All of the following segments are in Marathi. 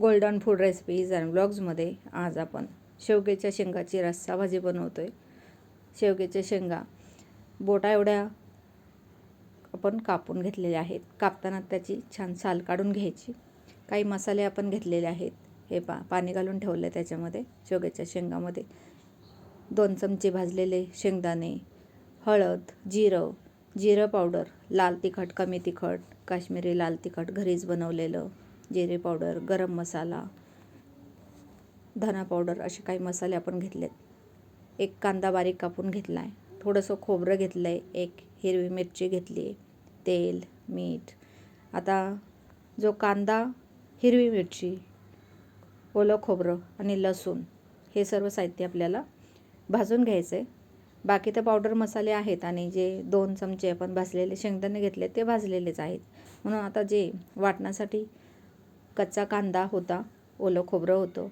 गोल्डन फूड रेसिपीज अँड ब्लॉग्समध्ये आज आपण शेवग्याच्या शेंगाची रस्सा भाजी बनवतो आहे शेवग्याच्या शेंगा बोटा एवढ्या आपण कापून घेतलेल्या आहेत. कापताना त्याची छान साल काढून घ्यायची. काही मसाले आपण घेतलेले आहेत. हे पा पाणी घालून ठेवलं आहे त्याच्यामध्ये शेवग्याच्या शेंगामध्ये. दोन चमचे भाजलेले शेंगदाणे हळद जिरं जिरं पावडर लाल तिखट कमी तिखट काश्मीरी लाल तिखट घरीच बनवलेलं. जिरे पावडर गरम मसाला धना पावडर असे काही मसाले आपण घेतलेत. एक कांदा बारीक कापून घेतला आहे थोडंसं खोबरं घेतलं आहे एक हिरवी मिरची घेतली. आहे तेल मीठ. आता जो कांदा हिरवी मिरची ओलं खोबरं आणि लसूण हे सर्व साहित्य आपल्याला भाजून घ्यायचं आहे बाकी तर पावडर मसाले आहेत आणि जे दोन चमचे आपण भाजलेले शेंगदाणे घेतले ते भाजलेलेच आहेत. म्हणून आता जे वाटण्यासाठी कच्चा कांदा होता ओलं खोबरं होतं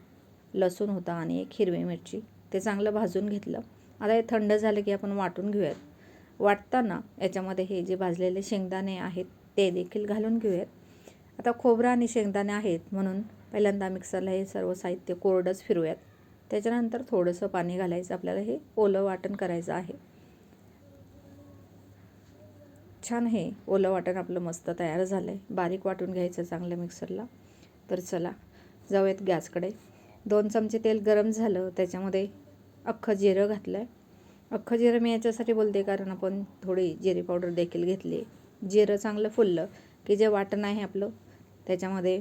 लसूण होता आणि एक हिरवी मिरची. ते चांगलं भाजून घेतलं. आता हे थंड झालं की आपण वाटून घेऊयात. वाटताना याच्यामध्ये हे जे भाजलेले शेंगदाणे आहेत ते देखील घालून घेऊयात. आता खोबरं आणि शेंगदाणे आहेत म्हणून पहिल्यांदा मिक्सरला हे सर्व साहित्य कोरडंच फिरूयात त्याच्यानंतर थोडंसं पाणी घालायचं. आपल्याला हे ओलं वाटण करायचं आहे. छान हे ओलं वाटण आपलं मस्त तयार झालं आहे बारीक वाटून घ्यायचं चांगलं मिक्सरला तर चला जाऊयात गॅसकडे. दोन चमचे तेल गरम झालं त्याच्यामध्ये अख्खं जिरं घातलं आहे अख्खं जिरं मी याच्यासाठी बोलते कारण आपण थोडी जिरे पावडर देखील घेतली जिरं चांगलं फुललं की जे वाटण आहे आपलं त्याच्यामध्ये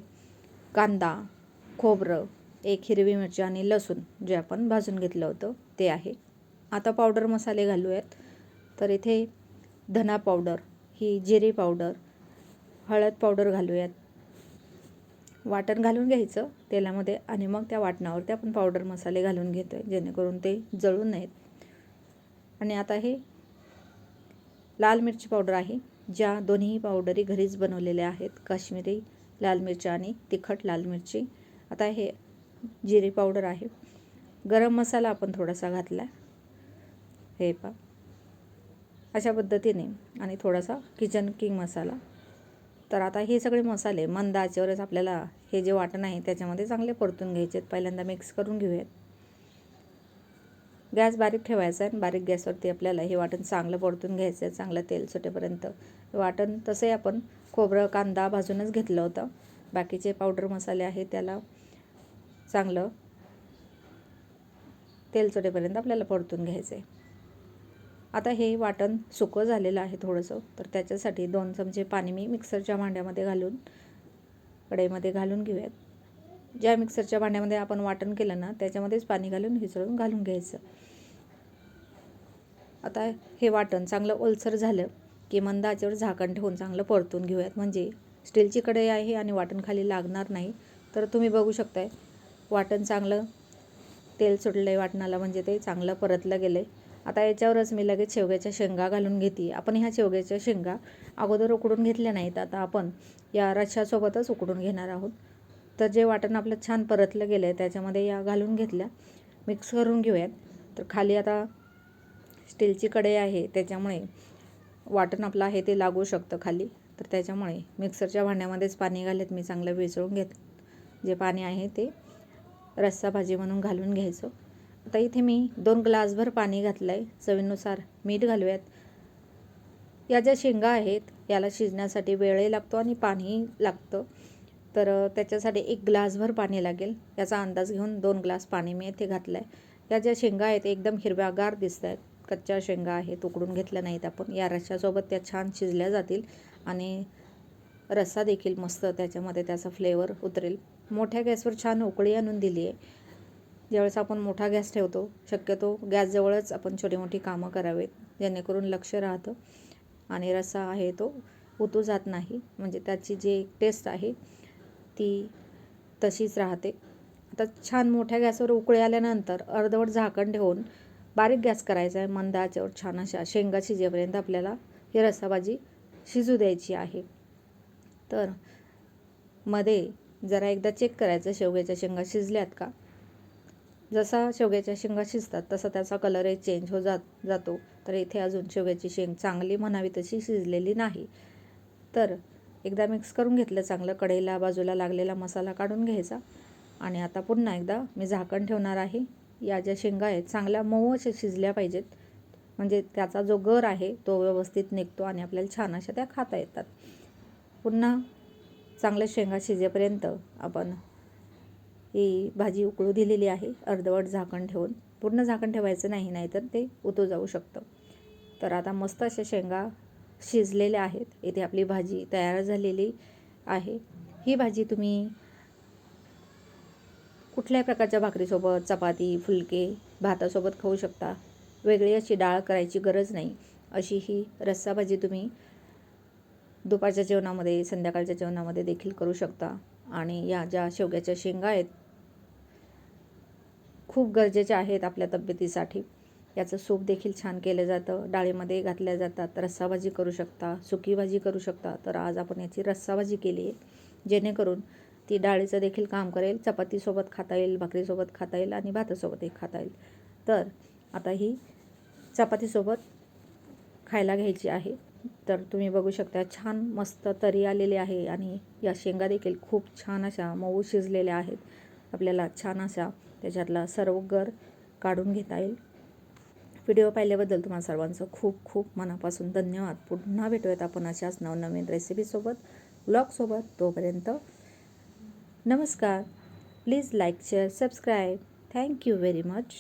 कांदा खोबरं एक हिरवी मिरची आणि लसूण जे आपण भाजून घेतलं होतं ते आहे. आता पावडर मसाले घालूयात. तर इथे धना पावडर ही जिरे पावडर हळद पावडर घालूयात. वाटण घालून घ्यायचं तेलामध्ये आणि मग त्या वाटणावरती आपण पावडर मसाले घालून घेतो आहे जेणेकरून ते जळून नाहीत. आणि आता हे लाल मिरची पावडर आहे ज्या दोन्ही पावडरी घरीच बनवलेल्या आहेत काश्मीरी लाल मिरची आणि तिखट लाल मिरची. आता हे जिरे पावडर आहे. गरम मसाला आपण थोडासा घातला हे पा अशा पद्धतीने. आणि थोडासा किचन किंग मसाला. तर आता हे सगळे मसाले मंद आचेवरच आपल्याला हे जे वाटण आहे त्याच्यामध्ये चांगले परतून घ्यायचे आहेत पहिल्यांदा मिक्स करून घेऊयात. गॅस बारीक ठेवायचा आहे. बारीक गॅसवरती आपल्याला हे वाटण चांगलं परतून घ्यायचं आहे. चांगलं तेल सुटेपर्यंत. वाटण तसंही आपण खोबरं कांदा भाजूनच घेतलं होतं. बाकीचे पावडर मसाले आहे त्याला चांगलं तेल सुटेपर्यंत आपल्याला परतून घ्यायचं आहे आता हे वाटण सुकं झालेलं आहे थोडंसं. तर त्याच्यासाठी दोन चमचे पाणी मी मिक्सरच्या भांड्यामध्ये घालून कढईमध्ये घालून घेऊयात. ज्या मिक्सरच्या भांड्यामध्ये आपण वाटण केलं ना त्याच्यामध्येच पाणी घालून हिसळून घालून घ्यायचं. आता हे वाटण चांगलं ओलसर झालं की मंद आचेवर झाकण ठेवून चांगलं परतून घेऊयात. म्हणजे स्टीलची कढई आहे आणि वाटण खाली लागणार नाही. तर तुम्ही बघू शकताय वाटण चांगलं तेल सुटलं आहे वाटणाला म्हणजे ते चांगलं परतलं गेलं आहे आता याच्यावरच मी लगेच शेवग्याच्या शेंगा घालून घेते. आपण ह्या शेवग्याच्या शेंगा अगोदर उकडून घेतल्या नाहीत. आता आपण या रश्श्यासोबतच उकडून घेणार आहोत. तर जे वाटण आपलं छान परतलं गेलं आहे त्याच्यामध्ये या घालून घेतल्या. मिक्स करून घेऊयात. तर खाली आता स्टीलची कढई आहे त्याच्यामुळे वाटण आपलं आहे ते लागू शकतं खाली. तर त्याच्यामुळे मिक्सरच्या भांड्यामध्येच पाणी घालत मी चांगलं विसळून घेत जे पाणी आहे ते रस्सा भाजी म्हणून घालून घ्यायचं. आता इथे मी दोन ग्लासभर पाणी घातलं आहे चवीनुसार मीठ घालूयात. या ज्या शेंगा आहेत याला शिजण्यासाठी वेळही लागतो आणि पाणीही लागतं. तर त्याच्यासाठी एक ग्लासभर पाणी लागेल. याचा अंदाज घेऊन दोन ग्लास पाणी मी इथे घातलं आहे या ज्या शेंगा आहेत एकदम हिरव्यागार दिसत आहेत कच्च्या शेंगा आहेत उकडून घेतल्या नाहीत आपण. या रश्श्यासोबत त्या छान शिजल्या जातील आणि रस्सा देखील मस्त त्याच्यामध्ये त्याचा फ्लेवर उतरेल. मोठ्या गॅसवर छान उकळी आणून दिली आहे ज्यावेळेस आपण मोठा गॅस ठेवतो शक्यतो गॅसजवळच आपण छोटी मोठी कामं करावेत जेणेकरून लक्ष राहतं आणि रस्सा आहे तो उतू जात नाही. म्हणजे त्याची जी टेस्ट आहे ती तशीच राहते. आता छान मोठ्या गॅसवर उकळी आल्यानंतर अर्धवट झाकण ठेवून बारीक गॅस करायचा आहे मंद आचेवर छान अशा शेंगा शिजेपर्यंत आपल्याला ही रस्साभाजी शिजू द्यायची आहे. तर मध्ये जरा एकदा चेक करायचं शेवग्याच्या शेंगा शिजल्यात का? जसा शेवग्याच्या शेंगा शिजतात तसा त्याचा कलरही चेंज हो जात जातो. तर इथे अजून शेवग्याची शेंग चांगली म्हणावी तशी शिजलेली नाही. तर एकदा मिक्स करून घेतलं चांगलं कढईला बाजूला लागलेला मसाला काढून घ्यायचा. आणि आता पुन्हा एकदा मी झाकण ठेवणार आहे. या ज्या शेंगा आहेत चांगल्या मऊ अशा शिजल्या पाहिजेत. म्हणजे त्याचा जो गर आहे तो व्यवस्थित निघतो आणि आपल्याला छान अशा त्या खाता येतात. पुन्हा चांगल्या शेंगा शिजेपर्यंत आपण ही भाजी उकळू दिलेली आहे. अर्धवट झाकण ठेवून. पूर्ण झाकण ठेवायचं नाही नाहीतर ते उतू जाऊ शकतं. तर आता मस्त अशा शेंगा शिजलेल्या आहेत. इथे आपली भाजी तयार झालेली आहे. ही भाजी तुम्ही कुठल्याही प्रकारच्या भाकरीसोबत चपाती फुलके भातासोबत खाऊ शकता. वेगळी अशी डाळ करायची गरज नाही. अशी ही रस्सा भाजी तुम्ही दुपारच्या जेवणामध्ये संध्याकाळच्या जेवणामध्ये देखील करू शकता. आणि या ज्या शेवग्याच्या शेंगा आहेत खूप गरजेच्या आहेत आपल्या तब्येतीसाठी. याचं सूप देखील छान केलं जातं. डाळीमध्ये घातल्या जातात. रस्साभाजी करू शकता. सुकी भाजी करू शकता. तर आज आपण याची रस्साभाजी केली आहे. जेणेकरून ती डाळीचं देखील काम करेल. चपातीसोबत खाता येईल भाकरीसोबत खाता येईल आणि भातासोबतही खाता येईल. तर आता ही चपातीसोबत खायला घ्यायची आहे. तर तुम्ही बघू शकता छान मस्त तरी आलेली आहे आणि या शेंगा देखील खूप छान अशा मऊ शिजलेल्या आहेत. आपल्याला छान अशा त्याच्यातला सर्व गर काढून घेता येईल. व्हिडिओ पाहिल्याबद्दल तुम्हाला सर्वांचं खूप खूप मनापासून धन्यवाद. पुन्हा भेटूयात आपण अशाच नवनवीन रेसिपीसोबत ब्लॉगसोबत तोपर्यंत नमस्कार. Please like share subscribe thank you very much